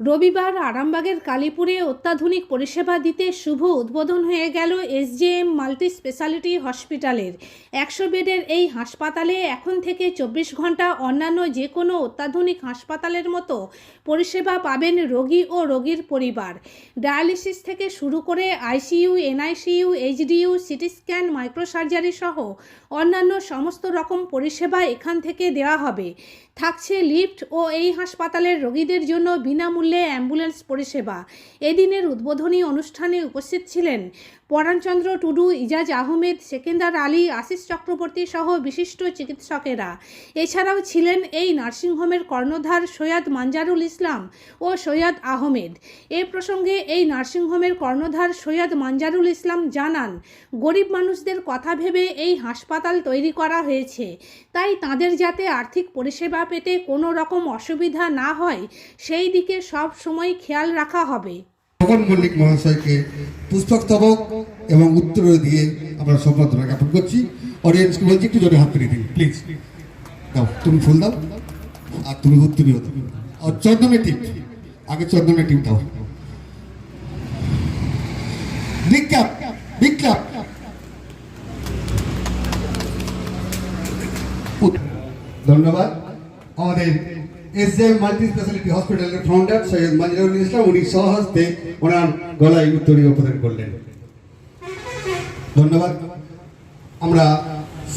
রবিবার আরামবাগের কালীপুরে অত্যাধুনিক পরিষেবা দিতে শুভ উদ্বোধন হয়ে গেল এসজেএম মাল্টি স্পেশালিটি হসপিটালের। একশো বেডের এই হাসপাতালে এখন থেকে চব্বিশ ঘণ্টা অন্যান্য যে কোনো অত্যাধুনিক হাসপাতালের মতো পরিষেবা পাবেন রোগী ও রোগীর পরিবার। ডায়ালিসিস থেকে শুরু করে ICU, NICU, HDU, CT scan, microsurgery সহ অন্যান্য সমস্ত রকম পরিষেবা এখান থেকে দেওয়া হবে। থাকছে লিফট ও এই হাসপাতালের রোগীদের জন্য বিনামূল্যে অ্যাম্বুলেন্স পরিষেবা। এদিনের উদ্বোধনী অনুষ্ঠানে উপস্থিত ছিলেন পরাণচন্দ্র টুডু, ইজাজ আহমেদ, সেকেন্দার আলী, আশিস চক্রবর্তী সহ বিশিষ্ট চিকিৎসকেরা। এছাড়াও ছিলেন এই নার্সিংহোমের কর্ণধার সৈয়দ মানজারুল ইসলাম ও সৈয়দ আহমেদ। এ প্রসঙ্গে এই নার্সিংহোমের কর্ণধার সৈয়দ মানজারুল ইসলাম জানান, গরিব মানুষদের কথা ভেবে এই হাসপাতাল তৈরি করা হয়েছে। তাই তাদের যাতে আর্থিক পরিষেবা পেতে কোনো রকম অসুবিধা না হয়, সেই দিকে সব সময় খেয়াল রাখা হবে। খগন মল্লিক মহাশয়কে পুস্তকস্তবক এবং উত্তর দিয়ে আমরা সম্বর্ধনা জ্ঞাপন করছি। অডিয়েন্সকে বলছি, একটু জোরে হাত তুলে দিন প্লিজ দাও, তুমি ফুল দাও, আর তুমি উত্তরীয় দাও। আর চন্দনের টিপ, আগে চন্দনের টিপ দাও। ক্যাপ বিগ ধন্যবাদ। এস জে মাল্টি স্পেশালিটি হসপিটালের ফাউন্ডার সৈয়দ মাজরুল ইসলাম, উনি সহস্তে ওনার গলায় উত্তরীয় প্রদান করলেন। ধন্যবাদ। আমরা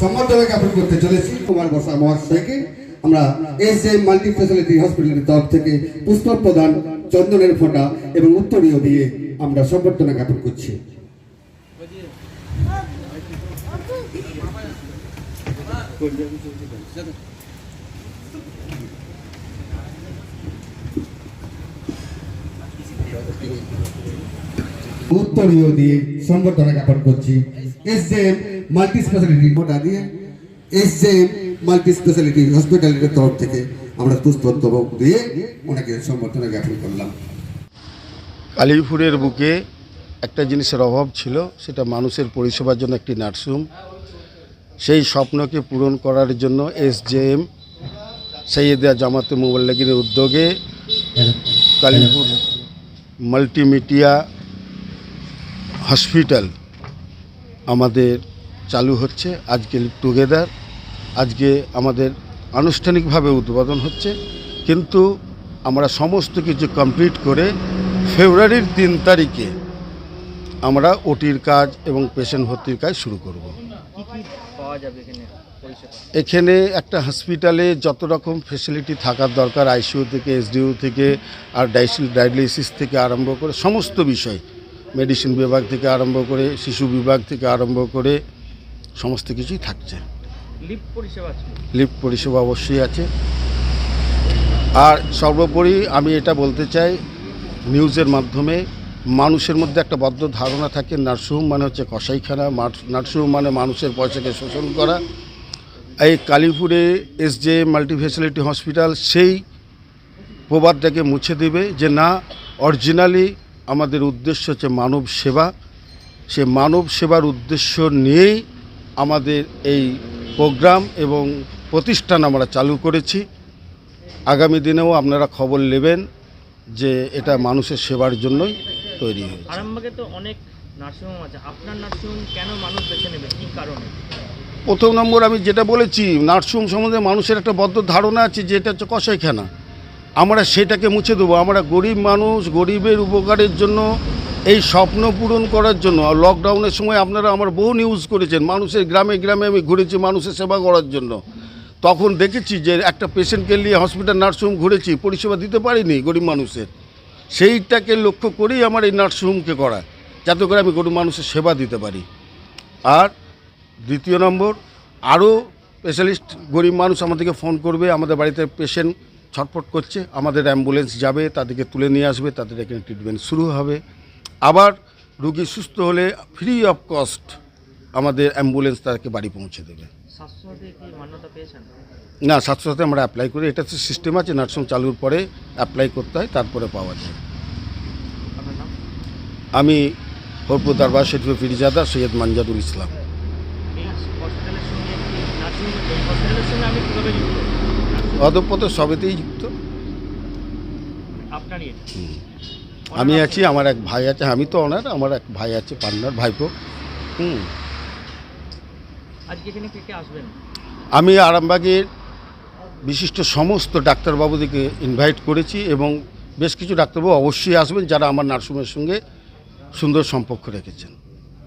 সম্বর্ধনা জ্ঞাপন করতে চলেছি। কুমার বসা মহাশয়কে আমরা এস জে মাল্টি স্পেশালিটি হসপিটালের তরফ থেকে পুস্তক প্রদান, চন্দনের ফোঁটা এবং উত্তরীয় দিয়ে আমরা সম্বর্ধনা জ্ঞাপন করছি। উত্তরীয় দিয়ে সম্বর্ধনা জ্ঞাপন করছি। এস জে মাল্টি স্পেশালিটি মোটা দিয়ে এস জে মাল্টি স্পেশালিটি হসপিটালের তরফ থেকে আমরা পুষ্পত্ব দিয়ে ওনাকে সম্বর্ধনা জ্ঞাপন করলাম। কালীপুরের বুকে একটা জিনিসের অভাব ছিল সেটা মানুষের পরিষেবার জন্য একটি নার্সিংহোম সেই স্বপ্নকে পূরণ করার জন্য এসজেএম সৈয়দা জামাতে মোবাল্লাগিনের উদ্যোগে কালীপুর মাল্টিমিডিয়া হসপিটাল আমাদের চালু হচ্ছে আজকে টুগেদার, আজকে আমাদের আনুষ্ঠানিকভাবে উদ্বোধন হচ্ছে। কিন্তু আমরা সমস্ত কিছু কমপ্লিট করে ফেব্রুয়ারির তিন তারিখে আমরা ওটির কাজ এবং পেশেন্ট ভর্তির কাজ শুরু করব। পাওয়া যাবে এখানে একটা হসপিটালে যত রকম ফেসিলিটি থাকার দরকার আইসিইউ থেকে এসডিইউ থেকে আর ডায়ালিসিস থেকে আরম্ভ করে সমস্ত বিষয় মেডিসিন বিভাগ থেকে আরম্ভ করে শিশু বিভাগ থেকে আরম্ভ করে সমস্ত কিছুই থাকছে। লিফ্ট পরিষেবা লিফট পরিষেবা অবশ্যই আছে। আর সর্বোপরি আমি এটা বলতে চাই নিউজের মাধ্যমে মানুষের মধ্যে একটা বদ্ধ ধারণা থাকে নার্সিংহোম মানে হচ্ছে কসাইখানা নার্সিংহোম মানে মানুষের পয়সাকে শোষণ করা এই কালীপুরে S J multi facility hospital সেই প্রবাদটাকে মুছে দেবে যে না অরিজিনালি আমাদের উদ্দেশ্য হচ্ছে মানব সেবা। সে মানব সেবার উদ্দেশ্য নিয়েই আমাদের এই প্রোগ্রাম এবং প্রতিষ্ঠান আমরা চালু করেছি। আগামী দিনেও আপনারা খবর নেবেন যে এটা মানুষের সেবার জন্যই তৈরি হয়েছে। আরামবাগে তো অনেক নার্সিংহোম আছে। আপনার নার্সিংহোম কেন মানুষ বেছে নেবে? কি কারণে? প্রথম নম্বর আমি যেটা বলেছি নার্সিংহোম সম্বন্ধে মানুষের একটা বদ্ধ ধারণা আছে যে এটা হচ্ছে কষাইখানা। আমরা সেটাকে মুছে দেবো। আমরা গরিব মানুষ, গরিবের উপকারের জন্য, এই স্বপ্ন পূরণ করার জন্য লকডাউনের সময় আপনারা আমার বহু নিউজ করেছেন, মানুষের গ্রামে গ্রামে আমি ঘুরেছি মানুষের সেবা করার জন্য। তখন দেখেছি যে একটা পেশেন্টকে নিয়ে হসপিটাল নার্সিংহোম ঘুরেছি, পরিষেবা দিতে পারিনি গরিব মানুষের। সেইটাকে লক্ষ্য করেই আমার এই নার্সিংহোমকে করা, যাতে করে আমি গরিব মানুষের সেবা দিতে পারি। আর দ্বিতীয় নম্বর আরও স্পেশালিস্ট গরিব মানুষ আমাদেরকে ফোন করবে আমাদের বাড়িতে পেশেন্ট ছটফট করছে আমাদের অ্যাম্বুলেন্স যাবে তাদেরকে তুলে নিয়ে আসবে তাদের এখানে ট্রিটমেন্ট শুরু হবে। আবার রুগী সুস্থ হলে ফ্রি অফ কস্ট আমাদের অ্যাম্বুলেন্স তাদেরকে বাড়ি পৌঁছে দেবে। না সাথে সাথে আমরা অ্যাপ্লাই করি এটা তো সিস্টেম আছে নার্সিং চালুর পরে অ্যাপ্লাই করতে হয় তারপরে পাওয়া যায়। আমি হরপুর দরবার শরীফে ফিরিজাদা সৈয়দ মানজাদুল ইসলাম এই হসপিটালের সঙ্গে কি নার্সিং এই অধপথ সবেতেই যুক্ত। আমি আছি আমার এক ভাই আছে আমি তো অনার আমার এক ভাই আছে পার্টনার ভাইপো। হুম। আজকে এখানে কে কে আসবেন? আমি আরামবাগের বিশিষ্ট সমস্ত ডাক্তারবাবুদেরকে ইনভাইট করেছি এবং বেশ কিছু ডাক্তারবাবু অবশ্যই আসবেন যারা আমার নার্সিংহোমের সঙ্গে সুন্দর সম্পর্ক রেখেছেন।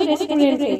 রেস্টুরেন্টে